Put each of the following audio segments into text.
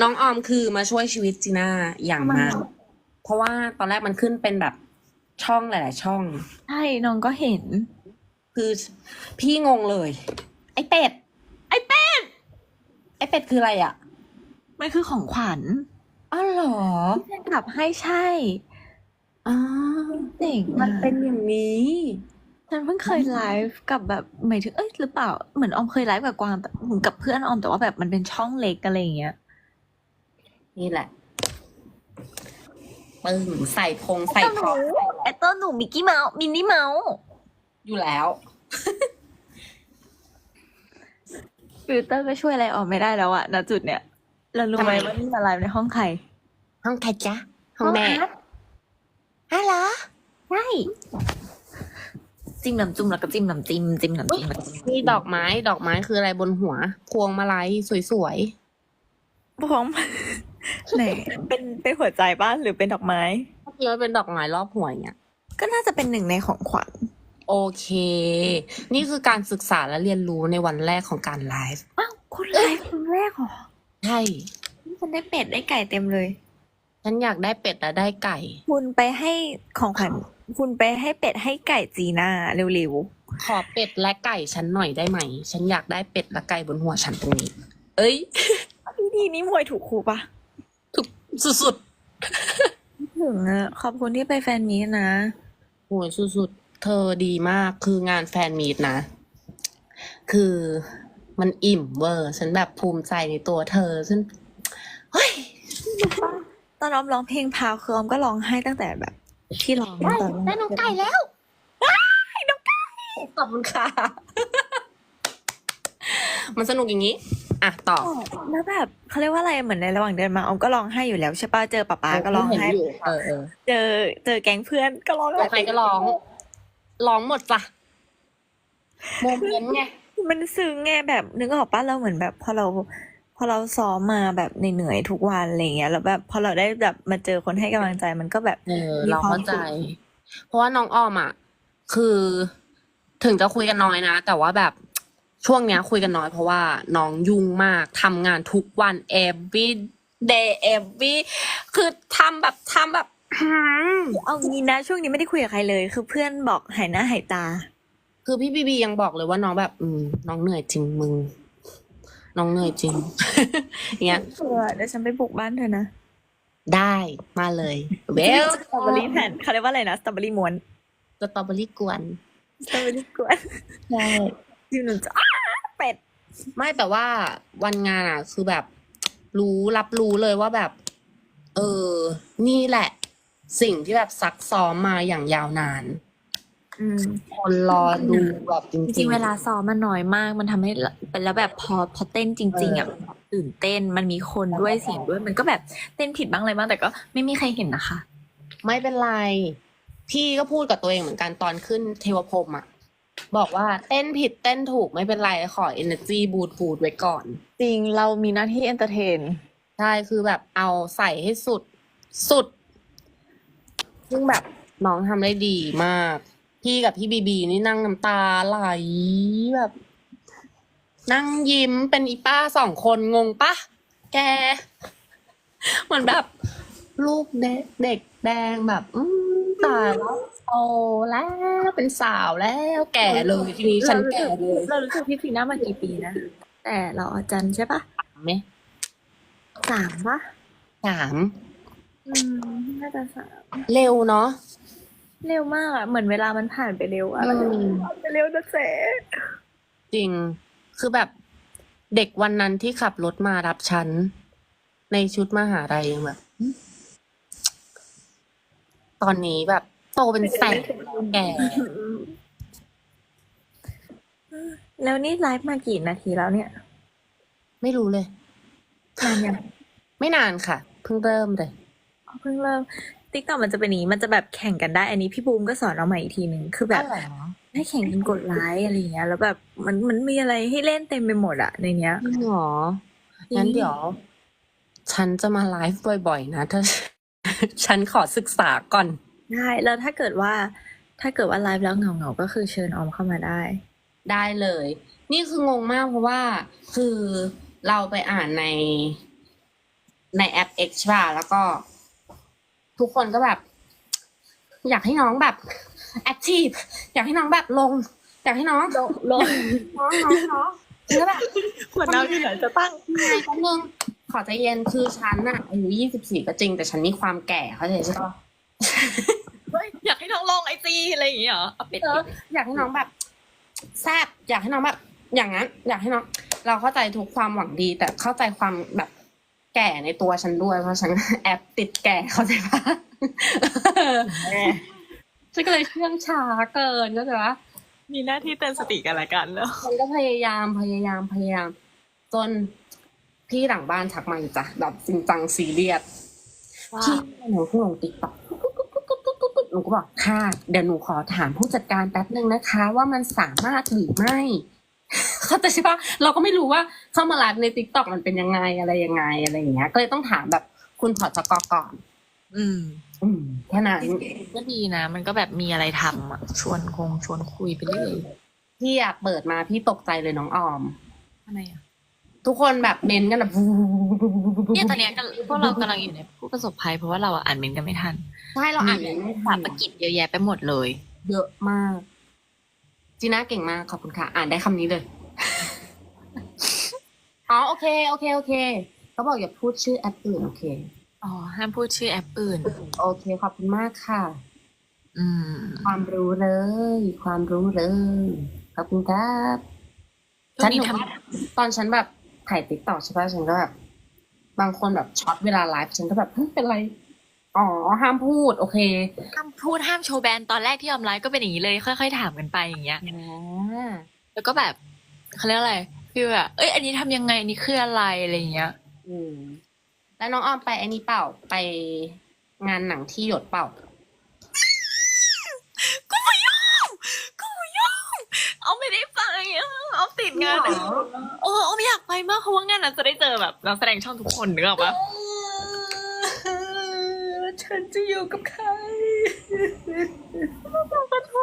น้องออมคือมาช่วยชีวิตจีน่าอย่างมาก เพราะว่าตอนแรกมันขึ้นเป็นแบบช่องหลายๆช่อง ใช่น้องก็เห็น คือพี่งงเลย ไอเป็ด ไอเป็ด ไอเป็ดคืออะไรอะ มันคือของขวัญอ้าวเหรอที่แฟนคลับให้ใช่อ๋อเจ๋งมันอะเป็นอย่างนี้ฉันเพิ่งเคยไลฟ์กับแบบหมายถึงเอ้ยหรือเปล่า เหมือนออมเคยไลฟ์กับกวางแต่เหมือนกับเพื่อนออมแต่ว่าแบบมันเป็นช่องเล็กอะไรอย่างเงี้ย นี่แหละปึ้งใส่พงใส่พร็อพไอตัวหนูมิกกี้เมาส์มินนี่เมาส์อยู่แล้ว ฟิลเตอร์ก็ช่วยอะไรออมไม่ได้แล้วอะณจุดเนี้ยเรารู้ไหมทำไม ว่านี่มาไลฟ์ในห้องใครห้องใครจ๊ะห้องแม่อาร์ตฮัลโหลใช่จิ้มน้ำจุ่มแล้วก็จิ้มน้ำจิ้มจิ้มน้ำจิ้มแล้วก็จิ้มนี่ดอกไม้ดอกไม้คืออะไรบนหัว พวงมาลัยสวยพร้อม ไหนเป็นเป็นหัวใจบ้านหรือเป็นดอกไม้ๆเมื่อกี้มันเป็นดอกไม้รอบหัวอย่างเงี้ย ก็น่าจะเป็นหนึ่งในของขวัญ โอเค นี่คือการศึกษาและเรียนรู้ในวันแรกของการไลฟ์ อ้าวคุณไลฟ์ครั้งแรกเหรอ ใช่ฉันได้เป็ดได้ไก่เต็มเลย ฉันอยากได้เป็ดและได้ไก่ คุณไปให้ของขวัญ คุณไปให้เป็ดให้ไก่จีน่าเร็วขอเป็ดและไก่ฉันหน่อยได้ไหม ฉันอยากได้เป็ดและไก่บนหัวฉันตรงนี้ เอ้ย ๆพี่ดีนี่มวยถูกครูปะถูก สุดถึงอะขอบคุณที่ไปแฟนมีตนะๆโหยสุดๆ เธอดีมากคืองานแฟนมีตนะ คือมันอิ่มเวอร์ฉันแบบภูมิใจในตัวเธอฉันเฮ้ยตอนออมร้องเพลงพาวคือออมก็ร้องไห้ตั้งแต่แบบ ที่ร้องได้ตอนแรกได้น้องไก่แล้วได้น้องไก่ขอบคุณค่ะ มันสนุกอย่างนี้ อะต่อ แล้วแบบเขาเรียกว่าอะไรเหมือนในระหว่างเดินมาออมก็ร้องไห้อยู่แล้วใช่ปะเจอป๊าป๊าก็ร้องไห้เห็นอยู่เออเออเจอเจอแก๊งเพื่อนก็ร้องใครก็ร้องร้องหมดจ้ะโมเมนต์ไงมันซึ้งไงแบบนึกออกปะเราเหมือนแบบพอเราพอเราซ้อมมาแบบเหนื่อยๆทุกวันอะไรเงี้ยแล้วแบบพอเราได้แบบมาเจอคนให้กำลังใจมันก็แบบเออมีเราความเข้าใจสุขเพราะว่าน้องอ้อมอะคือถึงจะคุยกันน้อยนะ แต่ว่าแบบ ช่วงเนี้ยคุยกันน้อยเพราะว่าน้องยุ่งมากทำงานทุกวัน every day every คือทำแบบทำแบบ เอางี้นะ ช่วงนี้ไม่ได้คุยกับใครเลย คือเพื่อนบอกหายหน้าหายตา คือพี่บีบียังบอกเลยว่าน้องแบบ อืม น้องเหนื่อยจริงมึง น้องเหนื่อยจริง อย่างเงี้ยเออเดี๋ยวฉันไปบุกบ้านเธอนะ ได้มาเลยเวลสตรอเบอรี่แผ่นเขาเรียกว่าอะไรนะสตรอเบอรี่ม้วนสตรอเบอรี่กวนสตรอเบอรี่กวนใช่ยืนหนึ่งจะอ้า เป็ด ไม่แต่ว่าวันงานอะ คือแบบ รู้รับรู้เลยว่าแบบ เออ นี่แหละ สิ่งที่แบบซักซ้อมมาอย่างยาวนานอืม คนรอดูแบบจจริงๆริงๆ เวลาซ้อมมันน้อยมาก มันทำให้เป็นแล้วแบบพอพอเต้นจริง ๆอะตื่นเต้นมันมีคนด้วยเสียงด้วย มันก็แบบเต้นผิดบ้างอะไรบ้างแต่ก็ไม่มีใครเห็นนะคะ ไม่เป็นไร พี่ก็พูดกับตัวเองเหมือนกันตอนขึ้นเทวพรหมอะ บอกว่าเต้นผิดเต้นถูกไม่เป็นไร ขอ energy บูทบูทไว้ก่อน จริงเรามีหน้าที่เอนเตอร์เทน ใช่คือแบบเอาใส่ให้สุดสุด ซึ่งแบบน้องทำได้ดีมาก พี่กับพี่บีบีนี่นั่งน้ำตาไหลแบบ นั่งยิ้มเป็นอีป้าสองคนงงปะแก เหมือนแบบ ลูกเด็กเด็กแดงแบบ อืม ตายแล้วโตแล้วเป็นสาวแล้วแก่เลยทีนี้ฉันแก่เลยเรารู้สึกพี่ฟีน่ามากี่ปีนะ แต่เราอาจารย์ใช่ปะถามไหมสามปะถามอืมน่าจะสามเร็วเนาะเร็วมากอะเหมือนเวลามันผ่านไปเร็วอะอืมผ่านไปเร็วนะเจ๊จริงคือแบบเด็กวันนั้นที่ขับรถมารับฉัน ในชุดมหาลัยยังแบบหึ ตอนนี้แบบ โตเป็นแสนแก่แล้วนี่ไลฟ์มากี่นาทีแล้วเนี่ย ไม่รู้เลย นานยัง ไม่นานค่ะ เพิ่งเริ่มเลยเพิ่งเริ่มติ๊กต็อกมันจะเป็นอย่างนี้มันจะแบบแข่งกันได้ อันนี้พี่บูมก็สอนเราใหม่อีกทีหนึ่งคือแบบอะไรเหรอให้แข่งกันกดไลค์อะไรอย่างเงี้ย แล้วแบบมันมันมีอะไรให้เล่นเต็มไปหมดอะในเนี้ยจริงเหรองั้นเดี๋ยว ฉันจะมาไลฟ์บ่อยๆนะถ้า ฉันขอศึกษาก่อน ได้แล้วถ้าเกิดว่า ถ้าเกิดว่าไลฟ์แล้วเหงาเงาๆก็คือเชิญออมเข้ามาได้ ได้เลย นี่คืองงมากเพราะว่าคือเราไปอ่านในในแอป X ใช่ป่ะแล้วก็ ทุกคนก็แบบ อยากให้น้องแบบแอคทีฟอยากให้น้องแบบลง อยากให้น้องลงน้องน้องน้องฉันก็แบบขวดน้ำที่ไหนจะตั้งไงแป๊บนึง ขอใจเย็นคือฉันอะอายุยี่สิบสี่ก็จริง แต่ฉันมีความแก่เขาใจใช่ปะเฮ้ยอยากให้น้องลงไอจีอะไรอย่างเงี้ยเหรอเอาเป็ดเอออยากให้น้องแบบแซบอยากให้น้องแบบ อย่างนั้น อยากให้น้องเราเข้าใจทุกความหวังดี แต่เข้าใจความแบบแก่ในตัวฉันด้วยเพราะฉันแอบติดแก่เข้าใจปะฉันก็เลยเชื่องช้าเกินก็จะว่ามีหน้าที่เตือนสติกันละกันแล้วฉันก็พยายามพยายามพยายามจน พี่หลังบ้านทักมาอีกจ้ะแบบจริงจังซีเรียสที่หนูเพิ่งลงติ๊กต็อกหนูก็บอกค่ะ เดี๋ยวหนูขอถามผู้จัดการแป๊บนึงนะคะ ว่ามันสามารถหรือไม่เข้าใจใช่ปะเราก็ไม่รู้ว่าเข้ามาไลฟ์ในติ๊กต็อกมันเป็นยังไงอะไรยังไงอะไรอย่างเงี้ย ก็เลยต้องถามแบบคุณถอดสกอก่อน อืม อืมแค่นั้นก็ดีนะ มันก็แบบมีอะไรทำอะชวนคงชวนคุยไปเรื่อยพี่อะเปิดมาพี่ตกใจเลยน้องออมทำไมอะ ทุกคนแบบเน้นกันแบบเนี่ยตอนเนี้ยก็พวกเรากำลังอยู่ในผู้ประสบภัยเพราะว่าเราอะอ่านเมนต์กันไม่ทันใช่เราอ่านเมนต์ไม่ภาทันษากิจเยอะแยะไปหมดเลย เยอะมาก จีน่าเก่งมากขอบคุณค่ะ อ่านได้คำนี้เลย อ๋อโอเค โอเค โอเคเขาบอกอย่าพูดชื่อแอปอื่นโอเค อ๋อ ห้ามพูดชื่อแอปอื่น โอเค ขอบคุณมากค่ะ อืม ความรู้เลย ความรู้เลย ขอบคุณครับ ช่วงนี้ฉันทตอนฉันแบบ ถ่ายติ๊กต็อกใช่ปะฉันก็แบบบางคนแบบช็อตเวลาไลฟ์ฉันก็แบบเฮ้ยเป็นไร อ๋อ ห้ามพูด โอเคำห้ามพูดห้ามโชว์แบรนด์ตอนแรกที่ยอมไลฟ์ก็เป็นอย่างนี้เลย ค่อยๆถามกันไปอย่างเงี้ยอ่าแล้วก็แบบเขาเรียกอะไรคือแบบเอ้ย อันนี้ทำยังไงอันนี้คืออะไรอะไรอย่างเงี้ย อืม แล้วน้องออมไปไอ้นี้เปล่าไปงานหนังที่หยดเปล่า กูไม่ยอมกูไม่ยอมเอาไม่ได้ไปอะเอา ติดงานจริงเหรอเออเอาไม่อยากไปมากเพราะว่างานนั้นจะได้เจอแบบนักแสดงช่องทุกคนนึกออกปะฉันจะอยู่กับใครขอโท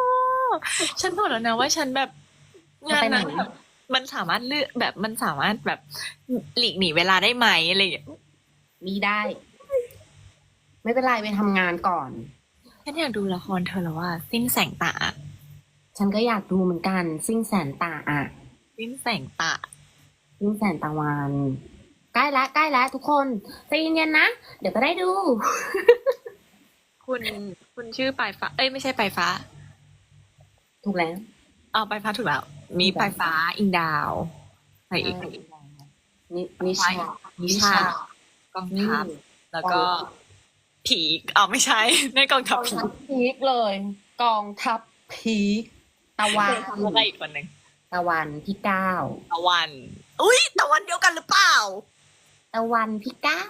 ษฉันบอกแล้วนะว่าฉันแบบงานนั้นไปไหนมันสามารถเลือกแบบมันสามารถแบบหลีกหนีเวลาได้ไหมอะไรอย่างเงี้ยมีได้ ไม่เป็นไรไปทำงานก่อน ฉันอยากดูละครเธอแล้วว่า สิ้นแสงตา ฉันก็อยากดูเหมือนกันซิ่งแสนตาอะ สิ้นแสงตาซิ่งแสนตะวันใกล้ละใกล้ละทุกคนใจเย็นๆนะ เดี๋ยวก็ได้ดู คุณคุณชื่อปลายฟ้า เอ้ยไม่ใช่ปลายฟ้าถูกแล้วเอาปลายฟ้าถูกแล้ว มีปลายฟ้าอิงดาวใครอีกนินิชานิชากองทัพแล้วก็ผีอ๋อไม่ใช่ ในกองกทัพองผีทัพพีคเลย กองทัพพีคตะวันแล้วก็อีกคนหนึ่ง ตะวันพี่เก้าตะวัน อุ้ยตะวันเดียวกันหรือเปล่า ตะวันพี่เก้า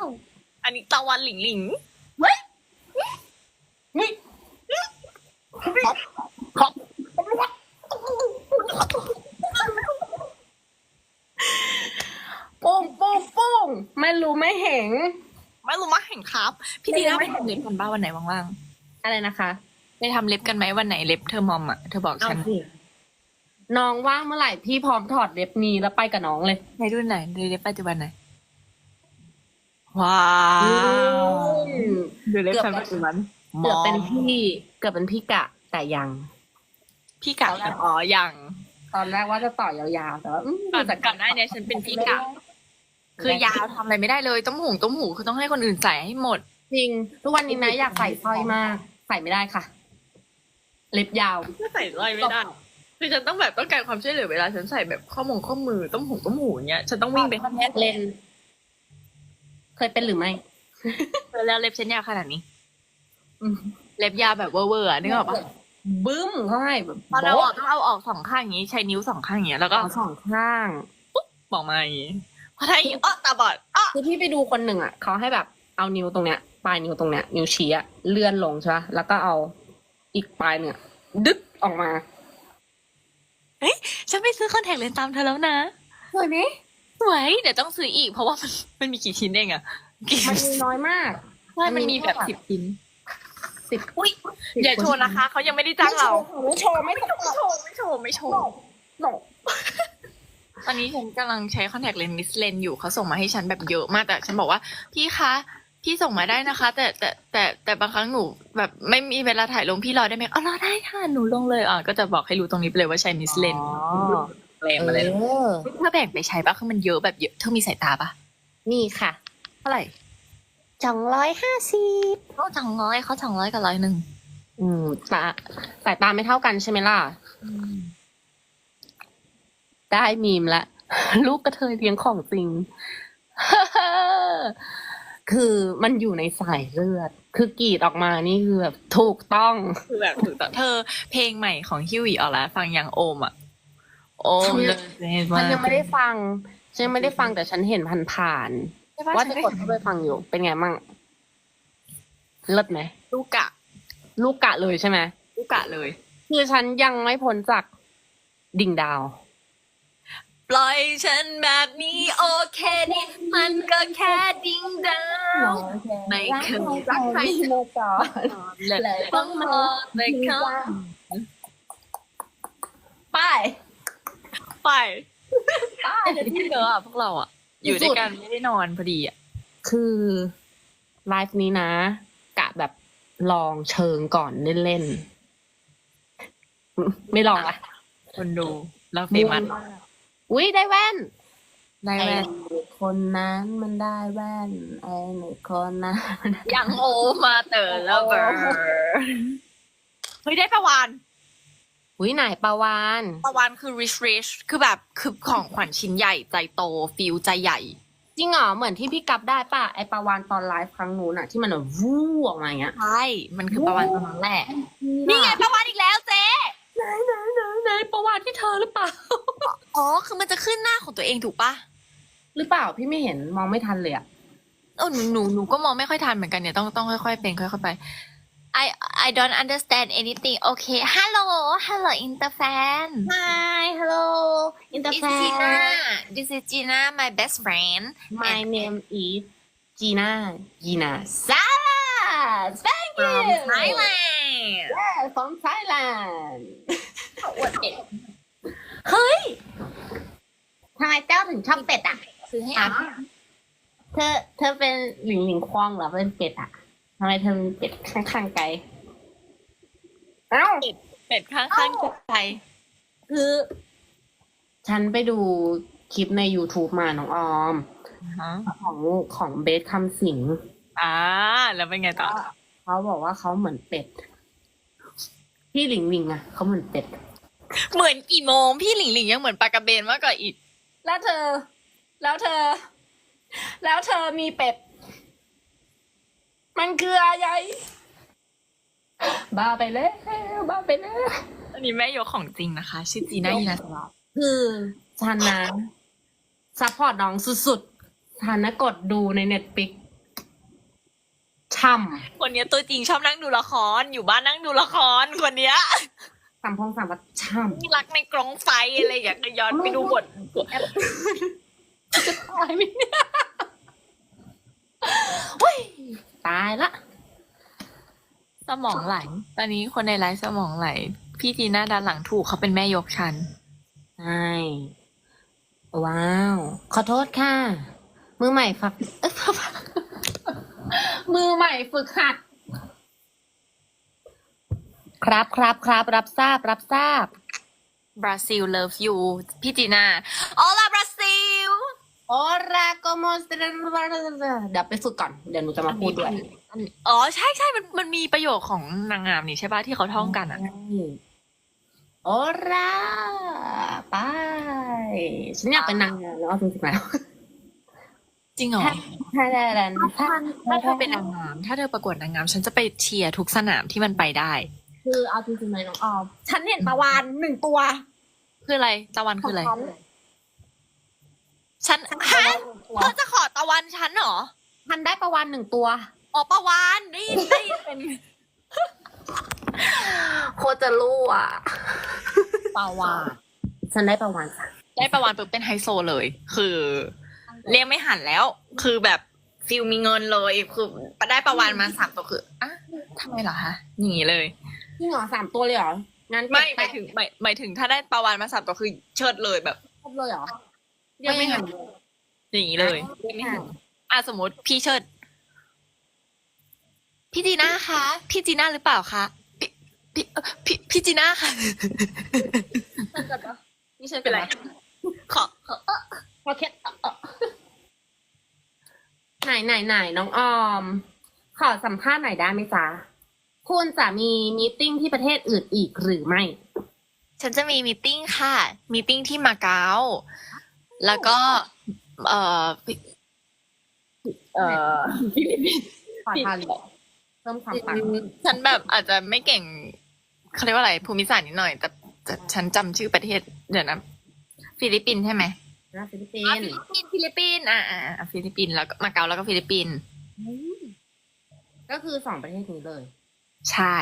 อันนี้ตะวันหลิงหลิงนี่โป้งโป้งโป้งไม่รู้ไม่เห็น ไม่รู้มาแห่งครับ พี่ดีน่าไปทำเล็บกันบ้างวันไหนว่างอะไรนะคะๆไปทำเล็บกันไหมวันไหนเล็บเธอมอมอะ เธอบอกเอาฉันสิ น้องว่างเมื่อไหร่พี่พร้อมถอดเล็บนี้แล้วไปกับน้องเลย ในรุ่นไหนดูเล็บปัจจุบันไหน ว้าวอืมดูเล็บเกือบฉันปัจจุบันเกือบเป็นพี่เกือบเป็นพี่กะ แต่ยัง พี่กะอ๋อยังตอนแรกว่าจะต่อยาวๆแต่ว่าอืมก่อนก่อนหน้านี้ฉันเป็นพี่กะคือยาวทำอะไรไม่ได้เลยต้มหูต้มหูคือต้องให้คนอื่นใส่ให้หมด จริง ทุกวันนี้นะอยากใส่สร้อยมาก ใส่ไม่ได้ค่ะ เล็บยาวก็ใส่สร้อยไม่ได้ คือฉันต้องแบบต้องการความช่วยเหลือเวลาฉันใส่แบบข้อมงข้อมือต้มหูต้มหูเนี้ยฉันต้องวิ่งไปข้างเลนเคยเป็นหรือไม่แล้วเล็บฉันยาวขนาดนี้อืมเล็บยาวแบบเวอร์ๆอะนึกออกปะบึ้มเขาให้แบบพอเราออกต้องเอาออกสองข้างอย่างนี้ ใช้นิ้วสองข้างอย่างเงี้ยแล้วก็เอาสองข้างบอกมาอย่างงี้พอได้อย่างงี้อ้อตาบอดอ้อคือพี่ไปดูคนหนึ่งอะเขาให้แบบเอานิ้วตรงเนี้ยปลายนิ้วตรงเนี้ยนิ้วชี้อะเลื่อนลงใช่ปะแล้วก็เอาอีกปลายเนี่ยดึ๊ดออกมา ฉันไปซื้อคอนแทคเลนส์ตามเธอแล้วนะสวยไหมสวยเดี๋ยวต้องซื้ออีก เพราะว่ามันมันมีกี่ชิ้นเองอะกี่มันมีน้อยมากใช่มันมีแบบสิบชิ้นสิบอุ้ยอย่าโชว์นะคะเขายังไม่ได้จ้างเราไม่โชว์ไม่โชว์ไม่โชว์ไม่โชว์ไม่โชว์ไม่โชว์โหนตอนนี้ฉันกำลังใช้คอนแทคเลนส์มิสเลนอยู่เขาส่งมาให้ฉันแบบเยอะมากแต่ฉันบอกว่าพี่คะ พี่ส่งมาได้นะคะ แต่แต่แต่แต่บางครั้งหนูแบบไม่มีเวลาถ่ายลงพี่รอได้ไหมอ๋อรอได้ค่ะหนูลงเลยอะก็จะบอกให้รู้ตรงนี้ไปเลยว่าใช้มิสเลนอ๋อแรงมาเลยเออเธอแบ่งไปใช้ปะคือมันเยอะแบบเยอะเธอมีสายตาปะนี่ค่ะเท่าไหร่สองร้อยห้าสิบเขาสองร้อยเขาสองร้อยกับร้อยหนึ่งอืมตาสายตาไม่เท่ากันใช่ไหมล่ะได้มีมละ ลูกกระเทยเลี้ยงของจริง คือมันอยู่ในสายเลือด คือกรีดออกมานี่คือแบบถูกต้อง คือแบบถูกต้องเธอเพลงใหม่ของฮิวอีออกแล้วฟังยังโอมอะ โอมเลยฉันยังไม่ได้ฟัง ฉันยังไม่ได้ฟังแต่ฉันเห็นผ่านใช่ๆปะว่าฉัจะนได้กดเข้าไปฟังอยู่ เป็นไงมั่งเลิศไหมลูกกะ ลูกกะเลยใช่ไหมลูกกะเลย คือฉันยังไม่พ้นจากดิ่งดาว ปล่อยฉันแบบนี้ โอเคนี่มันก็แค่ดิ้งดาว ไม่เคยรักใคร มาก่อน เลยต้องรอแต่เขาไปไปแต่ที่เนอะอะพวกเราอะ อยู่ด้วยกันไม่ได้นอนพอดีอะ คือไลฟ์นี้นะ กะแบบลองเชิงก่อนเล่นๆ ไม่ลองอะคนดูแล้วเฟมัน อุ้ยได้แว่น ได้แว่นไอ้คนนั้นมันได้แว่น ไอ้หนึ่งคนนั้นมันได้ยังโอมาเตอร์แล้วเบอร์เฮ้ยได้ประวานอุ้ยไหนปาวานประวานคือ rich rich คือแบบคือของขวัญชิ้นใหญ่ใจโตฟิลใจใหญ่จริงเหรอเหมือนที่พี่กัฟได้ป่ะไอปาวานตอนไลฟ์ครั้งนู้นอะที่มันแบบวู้ออกมาอย่างเงี้ยใช่มันคือประวานตอนนั้นแหละนี่ไงประวานอีกแล้วเจ๊ไหนไหนไหน ไหนปาวานที่เธอหรือเปล่า อ๋อ คือมันจะขึ้นหน้าของตัวเองถูกปะหรือเปล่าพี่ไม่เห็นมองไม่ทันเลยอะเออหนูหนูหนูก็มองไม่ค่อยทันเหมือนกันเนี่ยต้องต้องค่อยๆเป็นค่อยๆไป I I don't understand anything okay hello hello interfan Hi hello It's Gina this is Gina my best friend My name is Gina Gina Sara Thank you from Thailand Yeah from Thailand เฮ้ยทำไมเจ้าถึงชอบเป็ดอะ ซื้อให้อะอะเธอ เธอเป็นหลิงหลิงควองเหรอเป็นเป็ดอะทำไมเธอเป็นเป็ดข้างๆไกลเอ้า เป็ดข้างๆใจคือ ฉันไปดูคลิปใน YouTube มาน้องออมฮะของของเบสคำสิงอ่า แล้วเป็นไงต่อ เขาบอกว่าเขาเหมือนเป็ด พี่หลิงหลิงอะ เขาเหมือนเป็ด เหมือนกี่โมง พี่หลิงหลิงยังเหมือนปลากระเบนมากกว่าอีก แล้วเธอ แล้วเธอ แล้วเธอมีเป็ด มันคืออะไรบ้าไปแล้วบ้าไปแล้ว อันนี้แม่ยกของจริงนะคะ ชื่อจีน่ายินาสลาคือฉันนะซัพพอร์ตน้องสุดๆฉันนะกดดูในเน็ตปิกช่คนเนี้ยตัวจริงชอบนั่งดูละคร อยู่บ้านนั่งดูละครคนเนี้ยำ สามพงสามวัดช่ที่รักในกรงไฟอะไรอย่างเงี้ยก็ย้อนไปดูบทำจะตายไหมเนี่ยเฮ้ยตายละ สมองไหล ตอนนี้คนในไลฟ์สมองไหล พี่จีน่าด้านหลังถูกเขาเป็นแม่ยกชันใช่ ว้าว ขอโทษค่ะ มือใหม่ฝักเอ้ยมือใหม่ฝึกหัด ครับครับครับรับทราบรับทราบบราซิล love you พี่จีน่าโอลาบราซิลโอราโกโมสเเดี๋ยวไปฝึกก่อน เดี๋ยวหนูจะมาพูดด้วย อ๋อ ใช่ใช่มันมันมีประโยคของนางงามนี่ใช่ปะที่เขาท่องกันอะโอราไปฉันอยากเป็นนางงามแล้วจริงๆแล้วจริงเหรอถ้าได้แล้วถ้าถ้าเธอเป็นนางงาม ถ้าเธอประกวดนางงาม ฉันจะไปเชียร์ทุกสนามที่มันไปได้ คือเอาจริงๆเลยน้องออมฉันเห็นปลาวานหนึ่งตัวคืออะไร ตะวันคืออะไรขงฉันฮะตัวเธอจะขอตะวันฉันเหรอฉันได้ปลาวานหนึ่งตัวอ๋อประวานได้ยินได้ยินเป็นโคตรจะรู้อะปาวานฉันได้ปลาวานจ้ะได้ประวานปุ๊บเป็นไฮโซเลย คือ เรียกไม่หันแล้ว คือแบบฟิลมีเงินเลย คือได้ประวานมาสามตัวคืออะทำไมเหรอคะอย่างนี้เลย จริงเหรอสามตัวเลยเหรอ งั้นไม่หเก็มายบถึงหมายหมายถึงถ้าได้ประวานมาสามตัวคือเชิดเลยแบบครบเลยเหรอยังไม่เห็นอย่างนี้เลยไม่ถึงอะสมมติพี่เชิด พี่จีน่าคะ พี่จีน่าหรือเปล่าคะพี่พี่เอ่อพี่พี่จีน่าค่ะนี่ฉันเป็นไร ขอขอพอแค่ไหนไหนไหนน้องออม ขอสัมภาษณ์หน่อยได้ไหมจ๊ะ คุณจะมีมีตติ้งที่ประเทศอื่นอีกหรือไม่ ฉันจะมีมีตติ้งค่ะ มีตติ้งที่มาเก๊า แล้วก็เอ่อเอ่อฟิลิปปินส์ขอทานเลยเพิ่มความปังฉันแบบอาจจะไม่เก่งเขาเรียกว่าอะไรภูมิศาสตร์นิดหน่อย แต่แต่ฉันจำชื่อประเทศเดี๋ยวนะฟิลิปปินส์ใช่ไหมนะฟิลิปปิอะนฟิส์ลิปปินส์ฟิลิปปินส์อ่าอ่าอ่าฟิลิปปินส์แล้วก็มาเก๊าแล้วก็ฟิลิปปินส์ก็คือสองประเทศนี้เลย ใช่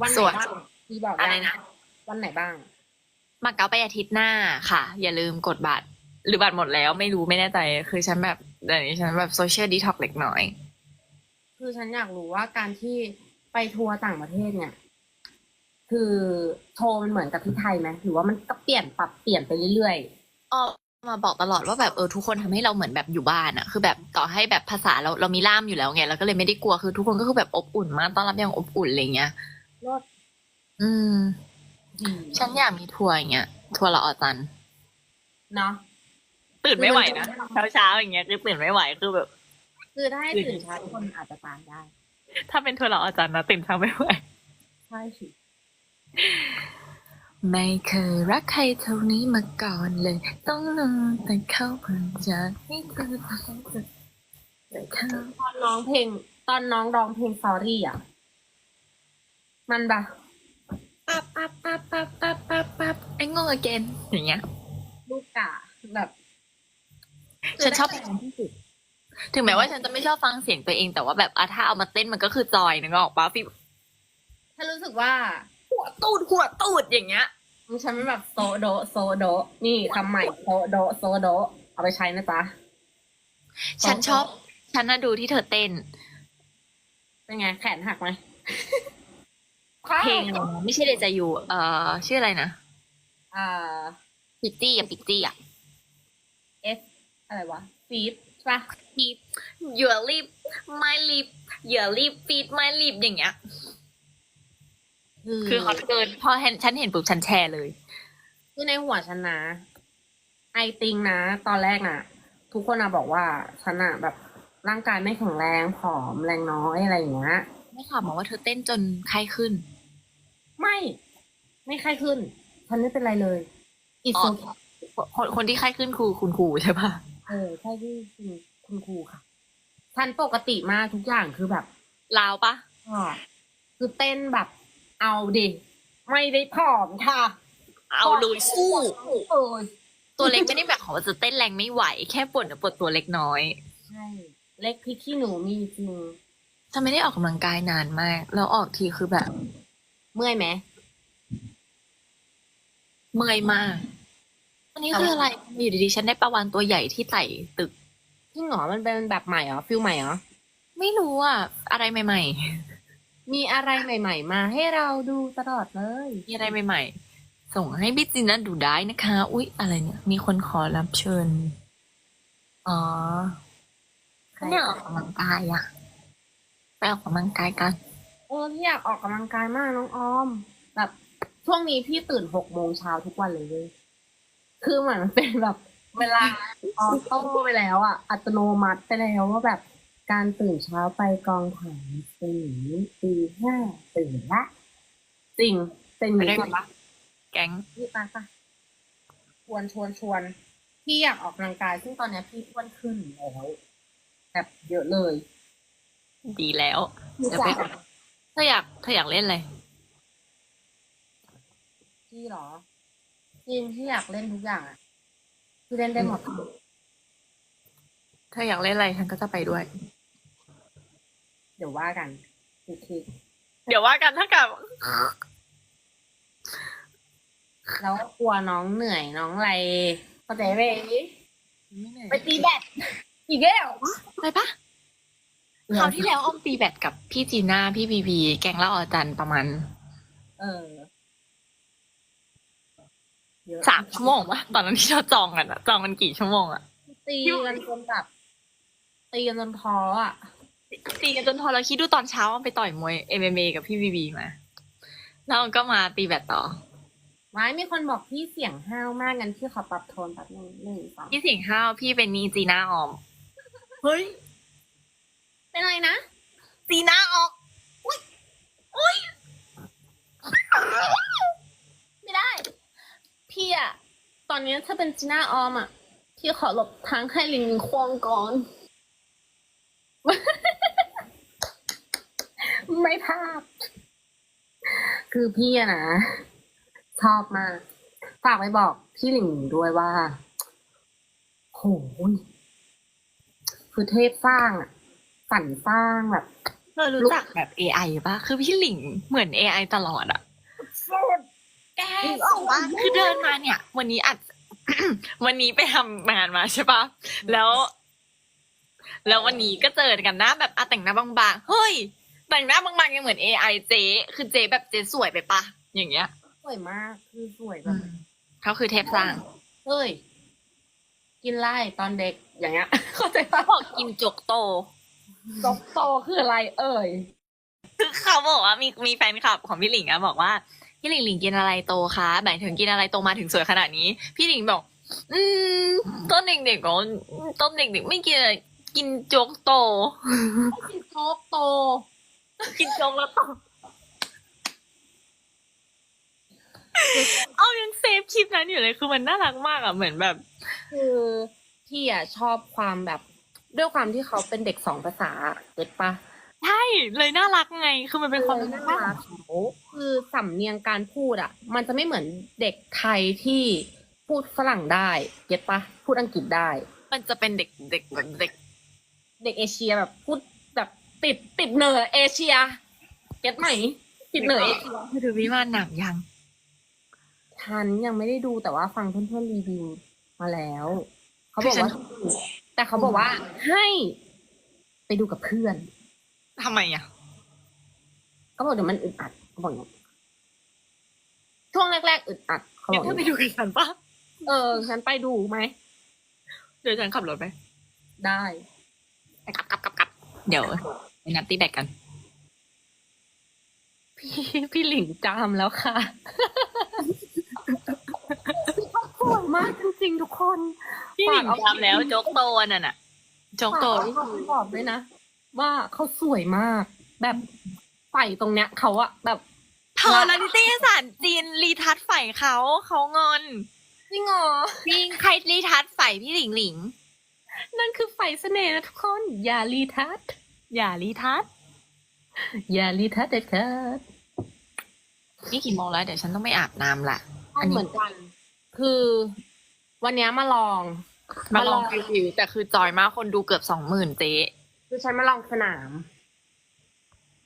วันไหนส่วน บ้างพี่บอกอะไรยังนะ วันไหนบ้าง มาเก๊าไปอาทิตย์หน้าค่ะ อย่าลืมกดบัตร หรือบัตรหมดแล้วไม่รู้ไม่แน่ใจ คือฉันแบบเดี๋ยวนี้ฉันแบบโซเชียลดีท็อกเล็กน้อย คือฉันอยากรู้ว่าการที่ไปทัวร์ต่างประเทศเนี่ย คือโทรมันเหมือนกับที่ไทยไหมหรือว่ามันก็เปลี่ยนปรับเปลี่ยนไปเรื่อย ออ มาบอกตลอดว่าแบบเออทุกคนทำให้เราเหมือนแบบอยู่บ้านอะคือแบบต่อให้แบบภาษาเราเรามีล่ามอยู่แล้วไงเราก็เลยไม่ได้กลัวคือทุกคนก็คือแบบอบอุ่นมากต้อนรับอย่างอบอุ่นอะไรเงี้ยๆรถอืมดีฉันอยากมีทัวร์อย่างเงี้ยทัวร์ละออจันเนาะตื่นไม่ไหวนะเช้าเช้าๆอย่างเงี้ยคือตื่นไม่ไหวคือแบบ คือถ้าให้ตื่นเช้าทุกคนอาจจะตามได้ ถ้าเป็นทัวร์ละออจันนะตื่นเช้าไม่ไหวใช่สิ ไม่เคยรักใครเท่านี้มาก่อนเลย ต้องรอแต่เขาเพิ่งจะให้เธอแต่เขาตอนน้องเพลง ตอนน้องร้องเพลง sorry อะ มันแบบปั๊บปั๊บปั๊บปั๊บปั๊บปั๊บปั๊บไอ้งง again อย่างเงี้ย ลูกกะแบบฉันชอบเพลงที่สุดถึงแม้ว่าฉันจะไม่ชอบฟังเสียงตัวเองแต่ว่าแบบอะถ้าเอามาเต้นมันก็คือจอยนึกออกปะพี่ฉันรู้สึกว่า หัวตูดหัวตูดอย่างเงี้ย ฉันเป็นแบบโซโดโซโดนี่คำใหม่โซโดโซโดเอาไปใช้นะจ๊ะ ฉันชอบ ฉันน่ะดูที่เธอเต้น เป็นไง แขนหักไหมเพลงอะไรนะไม่ใช่เดจายูเอ่อ ชื่ออะไรนะอ่าปิกจี้อะปิกจี้อะ F อะไรวะฟีดใช่ปะที่ your lip my lip your lip feed my lip อย่างเงี้ย คือฮอตเกินพอเห็นฉันเห็นปุ๊บฉันแชร์เลย คือในหัวฉันนะไอติงนะ ตอนแรกน่ะ ทุกคนอะบอกว่าฉันอะแบบร่างกายไม่แข็งแรงผอมแรงน้อยอะไรอย่างเงี้ยไม่ข่าวมาว่าเธอเต้นจนไข้ขึ้น ไม่ ไม่ไข้ขึ้น ฉันไม่เป็นไรเลยอีอ๋โซอคนคนที่ไข้ขึ้นคือคุณครูใช่ปะเออใช่ที่คุณคุณครูค่ะฉันปกติมากทุกอย่างคือแบบลาวปะอ่าคือเต้นแบบ เอาดิไม่ได้ผอมค่ะเอาเลยสู้ เออตัวเล็กไม่ได้แบบของว่าจะเต้นแรงไม่ไหว แค่ปวดปวดตัวเล็กน้อยใช่เล็กพริกขี้หนูมีจริงฉันไม่ได้ออกกำลังกายนานมาก แล้วออกทีคือแบบ เมื่อยไหมเมื่อยมากอันนี้คืออะไรอยู่ดีๆฉันได้ประวันตัวใหญ่ที่ไต่ตึกจริงเหรอมันเป็นแบบใหม่เหรอฟิลใหม่เหรอไม่รู้อะอะไรใหม่ มีอะไรใหม่ ๆ มาให้เราดูตลอดเลยๆมีอะไรใหม่ ๆ ส่งให้พี่จินนะดูได้นะคะ อุ๊ย อะไรเนี่ย มีคนขอรับเชิญ อ๋อเขาอยากออกกำลังกายอะไปออกกำลังกายกัน เออพี่อยากออกกำลังกายมากน้องออม แบบ ช่วงนี้พี่ตื่นหกโมงเช้าทุกวันเลยเว้ยคือเหมือนมันเป็นแบบ เวลาออโต้ไปแล้วอะอัตโนมัติไปแล้วว่าแบบ การตื่นเช้าไปกองถ่ายตื่นตีห้าตื่นละจริงเป็นอย่างไปด้วยนี้กันปะแก๊งพี่ปาปะชวนชวนชวนพี่อยากออกกำลังกาย ซึ่งตอนเนี้ยพี่อ้วนขึ้นแล้วแบบเยอะเลย ดีแล้วพี่เดี๋ยวไปจ๋าเธออยากเธออยากเล่นอะไรพี่เหรอจริงพี่อยากเล่นทุกอย่างอะพี่เล่นได้หมดเธออยากเล่นอะไรฉันก็จะไปด้วยเดี๋ยวว่ากันคือคือเดี๋ยวว่ากันถ้ากับแล้วกลัวน้องเหนื่อยน้องอะไรเข้าใจไหมไปตีแบดอีกแล้วไปปะคราวที่แล้วอ้อมตีแบดกับพี่จีน่าพี่บีบีแกงละออจันประมาณ เออเยอะสามชั่วโมงปะตอนนั้นที่เราจองกันอะจองกันกี่ชั่วโมงอะตีกันจนแบบตีกันจนท้ออะ ตีกันจนพอเราคิดดูตอนเช้าไปต่อยมวย MMA กับพี่บีบีมา แล้วก็มาตีแบดต่อไม้มีคนบอกพี่เสียงห้าวมากงั้นพี่ขอปรับโทนแบบหนึ่งหนึ่งสองพี่สิงห้าวพี่เป็นนีจีน่าออม เฮ้ย เป็นไรนะจีน่าออกไม่ได้ พี่อะตอนนี้ถ้าเป็นจีน่าออมอะพี่ขอหลบทางให้ลิงควงก่อน ไม่พลาดคือพี่อะนะ ชอบมาก ฝากไปบอกพี่หลิงด้วยว่าโหยคือเทพสร้างอะฝันสร้างแบบเรารู้จักแบบ AI ป่ะ คือพี่หลิงเหมือน AI ตลอดอะแกออกว่าคือเดินมาเนี่ย วันนี้อัด วันนี้ไปทำงานมาใช่ปะแล้ว แล้ววันนี้ก็เจอกันหน้าแบบอะแต่งหน้าบางๆ เฮ้ย แต่งหน้าบางๆยังเหมือน AI เจ๊คือเจ๊แบบเจ๊สวยไปปะอย่างเงี้ยสวยมากคือสวยแบบเขาคือเทพสร้าง เฮ้ย กินไล่ตอนเด็กอย่างเงี้ย เข้าใจปะบอกกินจกโตจบโตคืออะไร เอ่ยคือเขาบอกว่ามีมีแฟนคลับของพี่หลิงอะบอกว่าพี่หลิงหลิงกินอะไรโตคะหมายถึงกินอะไรโตมาถึงสวยขนาดนี้ พี่หลิงบอก อืมต้นเด็กๆก็ต้นเด็กๆไม่กินอะไร กินโจ๊กโต กินโจ๊กโต กินโจ๊กแล้วโต เอายังเซฟคลิปนั้นอยู่เลยคือมันน่ารักมากอะเหมือนแบบ คือพี่อะชอบความแบบ ด้วยความที่เขาเป็นเด็กสองภาษาเด็กปะใช่เลยน่ารักไง คือมันเป็นความน่าน่ารัรักกเขาคือสำเนียงการพูดอะ มันจะไม่เหมือนเด็กไทยที่พูดฝรั่งได้ เก็ตปะพูดอังกฤษได้ มันจะเป็นเด็กเด็กแบบเด็ก เด็กเอเชียแบบพูดแบบติดติดเหนือเอเชีย เก็ตไหม ติดเหนือเอเชียคือดูวิมานหนังยังฉันยังไม่ได้ดูแต่ว่าฟังเพื่อนๆรีวิวมาแล้ว เขาบอกว่า แต่เขาบอกว่า ให้ไปดูกับเพื่อนทำไมอะเขาบอกเดี๋ยวมันอึดอัดเขาบอกอย่างนี้ช่วงแรกๆอึดอัดเขาบงั้อนกอถ้าย่างไปนี้ดูกันฉันปะเออฉันไปดูไหมเดี๋ยวฉันขับรถไป ได้ไป กลับกลับกลับกลับเดี๋ยวไปนับตีแบกกัน พี่พี่หลิงจามแล้วค่ะสวยมากจริงๆทุกคนพี่หลิงจำแล้วโจ๊กโตอันนั่นน่ะโจ๊กโตฝากบอกด้วยนะ ว่าเขาสวยมาก แบบใส่ตรงเนี้ยเขาอะแบบเธอแล้วนิตยสารจีนรีทัชใฝ่เขาเขางอนจริงเหรอจริงใครรีทัชใฝ่พี่หลิงหลิง นั่นคือไฟเสน่ห์นะทุกคน อย่ารีทัชอย่ารีทัชอย่ารีทัชเด็ดขาดนี่กี่โมงแล้วเดี๋ยวฉันต้องไปอาบน้ำละอันนี้เหมือนกัน คือวันเนี้ยมาลองมาลองรีวิวแต่คือจอยมากคนดูเกือบสองหมื่นเจ๊คือฉันมาลองสนาม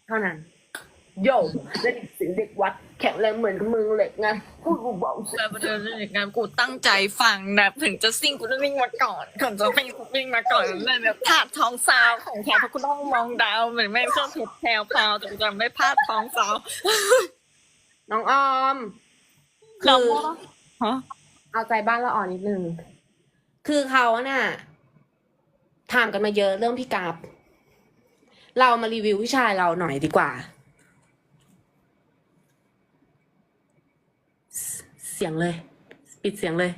เท่านั้น โย่เด็กสิงเด็กวัด แข็งแรงเหมือนกับมือเหล็กไงพูดเบาๆแต่ประเด็นในงานกูตั้งใจฟังนะ ถึงจะซิ่งกูต้องวิ่งมาก่อนก่อนจะวิ่งกูวิ่งมาก่อนเลยแบบพลาดท้องซาวของแท้เพราะกูต้องมองดาวเหมือนไม่เครื่องเพชรแพรวพราวแต่กูจะไม่พลาดท้องซาวน้องออมคืเราอฮะเอาใจบ้านละอ่อนนิดนึงคือเขาน่ะถามกันมาเยอะเรื่องพี่กราฟเรามารีวิวผู้ชายเราหน่อยดีกว่า เสียงเลย ปิดเสียงเลย